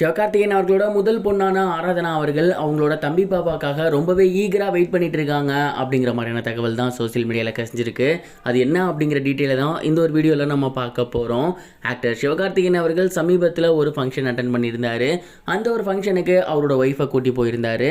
சிவகார்த்திகேயன் அவர்களோட முதல் பொண்ணான ஆராதனா அவர்கள் அவங்களோட தம்பி பாப்பாக்காக ரொம்பவே ஈகராக வெயிட் பண்ணிட்டு இருக்காங்க அப்படிங்கிற மாதிரியான தகவல் தான் சோஷியல் மீடியாவில் கசிஞ்சிருக்கு. அது என்ன அப்படிங்கிற டீட்டெயிலை தான் இந்த ஒரு வீடியோவில் நம்ம பார்க்க போகிறோம் ஆக்டர் சிவகார்த்திகேயன் அவர்கள் சமீபத்தில் ஒரு ஃபங்க்ஷன் அட்டன் பண்ணியிருந்தாரு. அந்த ஒரு ஃபங்க்ஷனுக்கு அவரோட ஒய்ஃபை கூட்டி போயிருந்தார்.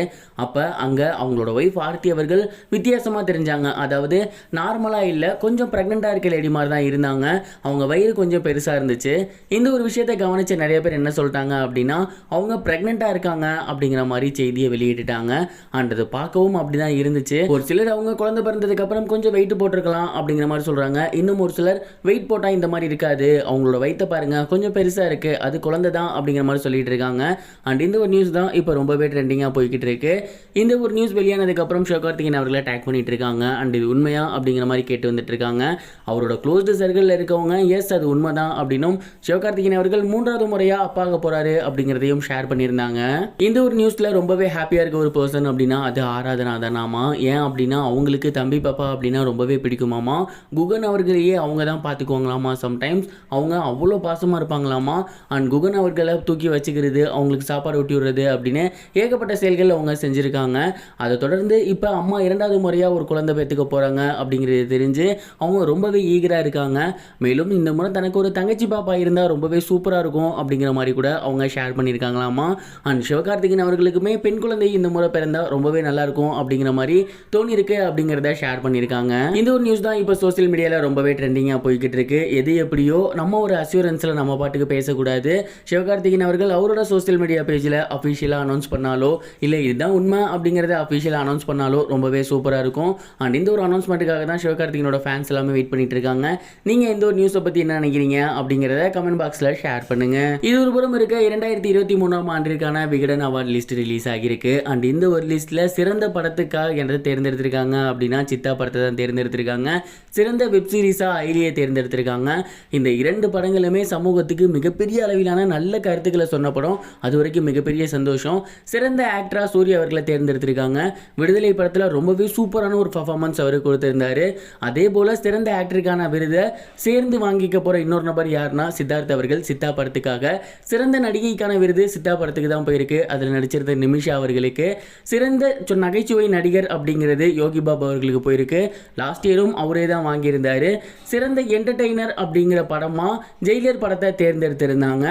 அப்போ அங்கே அவங்களோட ஒய்ஃப் ஆர்த்தி அவர்கள் வித்தியாசமாக தெரிஞ்சாங்க. அதாவது நார்மலாக இல்லை கொஞ்சம் ப்ரெக்னெண்ட்டாக இருக்க லேடி மாதிரி தான் இருந்தாங்க. அவங்க வயிறு கொஞ்சம் பெருசாக இருந்துச்சு. இந்த ஒரு விஷயத்தை கவனித்து நிறைய பேர் என்ன சொல்லிட்டாங்க அப்படின்னா அவங்க ப்ரெக்னெண்ட்டாக இருக்காங்க அப்படிங்கிற மாதிரி செய்தியை வெளியிட்டுட்டாங்க. அண்ட் அது பார்க்கவும் அப்படி தான் இருந்துச்சு. ஒரு சிலர் அவங்க குழந்தை பிறந்ததுக்கப்புறம் கொஞ்சம் வெயிட் போட்டிருக்கலாம் அப்படிங்கிற மாதிரி சொல்கிறாங்க இன்னும் ஒரு சிலர் வெயிட் போட்டால் இந்த மாதிரி இருக்காது. அவங்களோட வயித்தை பாருங்கள் கொஞ்சம் பெருசாக இருக்குது அது குழந்தை தான் அப்படிங்கிற மாதிரி சொல்லிட்டு இருக்காங்க. அண்ட் இந்த ஒரு நியூஸ் தான் இப்போ ரொம்பவே ட்ரெண்டிங்காக போய்கிட்டு இருக்கு. இந்த ஒரு நியூஸ் வெளியானதுக்கப்புறம் சிவகார்த்திகேயன் அவர்களை டேக் பண்ணிட்டு இருக்காங்க. அண்ட் இது உண்மையா அப்படிங்கிற மாதிரி கேட்டு வந்துட்டு இருக்காங்க. அவரோட க்ளோஸ்டு சர்க்கிளில் இருக்கவங்க எஸ் அது உண்மைதான் அப்படின்னும் சிவகார்த்திகேயன் அவர்கள் மூன்றாவது முறையாக அப்பாக போறாரு அப்படிங்கிறதையும் ஷேர் பண்ணியிருந்தாங்க. இந்த ஒரு நியூஸ்ல ரொம்பவே ஹாப்பியாக இருக்க ஒரு பர்சன் அப்படின்னா அது ஆராதனா தானாமா ஏன் அப்படின்னா அவங்களுக்கு தம்பி பாப்பா அப்படின்னா ரொம்பவே பிடிக்குமாமா. குகன் அவர்களையே அவங்க தான் பார்த்துக்குவாங்களாமா சம்டைம்ஸ் அவங்க அவ்வளோ பாசமாக இருப்பாங்களாமா. அண்ட் குகன் அவர்களை தூக்கி வச்சுக்கிறது அவங்களுக்கு சாப்பாடு ஊட்டி விடுறது அப்படின்னு ஏகப்பட்ட செயல்கள் அவங்க செஞ்சுருக்காங்க. அதை தொடர்ந்து இப்போ அம்மா இரண்டாவது முறையாக ஒரு குழந்தை பெற்றுக்க போகிறாங்க அப்படிங்கிறது தெரிஞ்சு அவங்க ரொம்பவே ஈகராக இருக்காங்க. மேலும் இந்த முறை தனக்கு ஒரு தங்கச்சி பாப்பா இருந்தால் ரொம்பவே சூப்பராக இருக்கும் அப்படிங்கிற மாதிரி கூட அவங்க ஷேர் பண்ணியிருக்காங்களாமா? அண்ட் சிவகார்த்திகேயன் அவர்களுக்குமே பெண் குழந்தை இந்த முறை பிறந்தா ரொம்பவே நல்லா இருக்கும் அப்படிங்கிற மாதிரி தோணியிருக்கு அப்படிங்கிறத ஷேர் பண்ணியிருக்காங்க. இந்த ஒரு நியூஸ் தான் இப்போ சோஷியல் மீடியாவில் ரொம்பவே ட்ரெண்டிங்காக போய்கிட்டு இருக்கு எது எப்படியோ நம்ம ஒரு அசூரன்ஸில் நம்ம பாட்டுக்கு பேசக்கூடாது. சிவகார்த்திகேயன் அவர்கள் அவரோட சோஷியல் மீடியா பேஜில் அஃபிஷியலாக அனௌன்ஸ் பண்ணாலோ இல்லை இதுதான் உண்மை அப்படிங்கிறத அஃபிஷியலாக அனௌன்ஸ் பண்ணாலோ ரொம்பவே சூப்பராக இருக்கும். அண்ட் இந்த ஒரு அனௌன்ஸ்மெண்ட்டுக்காக தான் சிவகார்த்திகனோட ஃபேன்ஸ் எல்லாமே வெயிட் பண்ணிட்டு இருக்காங்க நீங்கள் இந்த ஒரு நியூஸை பற்றி என்ன நினைக்கிறீங்க அப்படிங்கிறத கமெண்ட் பாக்ஸில் ஷேர் பண்ணுங்க. இது ஒரு புறம் இருக்க இரண்டாயிரத்தி இருபத்தி மூணாம் ஆண்டிற்கான விகடன் அவார்ட் லிஸ்ட் ரிலீஸ் ஆகியிருக்கு. அண்ட் இந்த ஒரு லிஸ்ட்டில் சிறந்த படத்துக்காக என்றதை தேர்ந்தெடுத்திருக்காங்க அப்படின்னா சித்தா படத்தை தான் தேர்ந்தெடுத்திருக்காங்க. சிறந்த வெப் சீரிஸாக ஐலியை தேர்ந்தெடுத்திருக்காங்க. இந்த இரண்டு படங்களுமே சமூகத்துக்கு மிகப்பெரிய அளவிலான நல்ல கருத்துக்களை சொன்ன படம். அது வரைக்கும் மிகப்பெரிய சந்தோஷம். சிறந்த ஆக்டரா சூர்யா அவர்களை தேர்ந்தெடுத்திருக்காங்க. விடுதலை படத்தில் ரொம்பவே சூப்பரான ஒரு பர்ஃபார்மன்ஸ் அவர் கொடுத்திருந்தாரு. அதே போல் சிறந்த ஆக்டருக்கான விருதை சேர்ந்து வாங்கிக்க போகிற இன்னொரு நபர் யாருன்னா சித்தார்த் அவர்கள். சித்தா படத்துக்காக சிறந்த நடிகைக்கான விருது சித்தா படத்துக்கு தான் போயிருக்கு. அதில் நடிச்சிருந்த நிமிஷா அவர்களுக்கு சிறந்த நகைச்சுவை நடிகர் அப்படிங்கிறது யோகி பாபு அவர்களுக்கு போயிருக்கு. லாஸ்ட் இயரும் அவரே தான் வாங்கியிருந்தாரு. சிறந்த என்டர்டெய்னர் அப்படிங்கிற படமாக ஜெயிலர் படத்தை தேர்ந்தெடுத்திருந்தாங்க.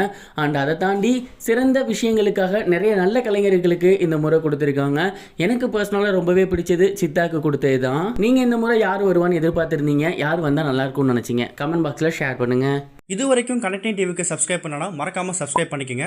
அண்ட் அதை தாண்டி சிறந்த விஷயங்களுக்காக நிறைய நல்ல கலைஞர்களுக்கு இந்த முறை கொடுத்துருக்காங்க. எனக்கு பர்சனலாக ரொம்பவே பிடிச்சது சித்தாக்கு கொடுத்தது தான். நீங்கள் இந்த முறை யார் வருவான்னு எதிர்பார்த்துருந்தீங்க? யார் வந்தால் நல்லாயிருக்கும்னு நினச்சிங்க? கமெண்ட் பாக்ஸில் ஷேர் பண்ணுங்கள் இது வரைக்கும் கனெக்டிங் டிவிக்கு சப்ஸ்கிரைப் பண்ணனா மறக்காமல் சப்ஸ்கிரைப் பண்ணிக்கோங்க.